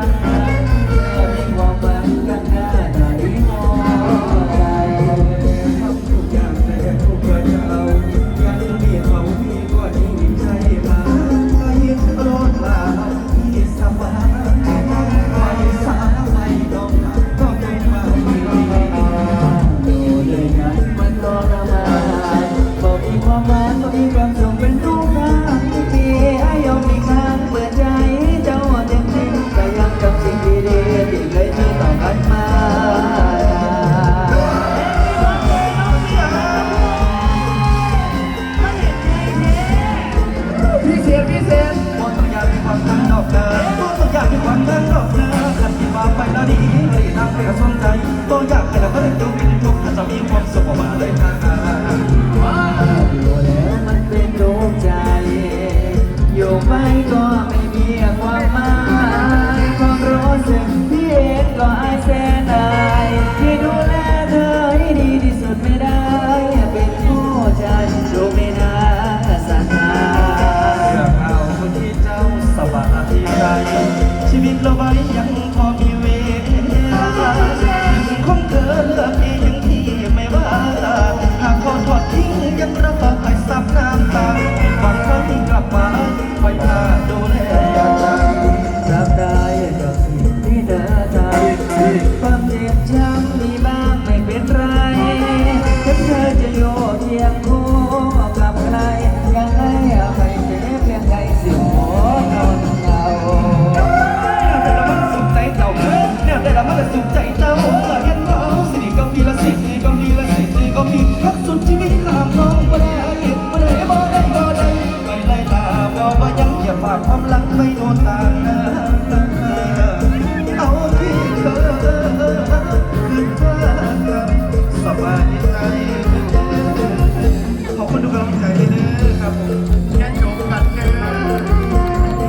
love. ชีวิตเราไว้ยังพอมีเวลาของเธอเลือกเยังที่ไม่ว่า หากเขาทอดทิ้งยังระบายซับน้ำตาวันครั้งที่กลับมาคอยพาดูแลอย่างใจรับได้ก็ที่ได้ใจ พักสุดชีวิต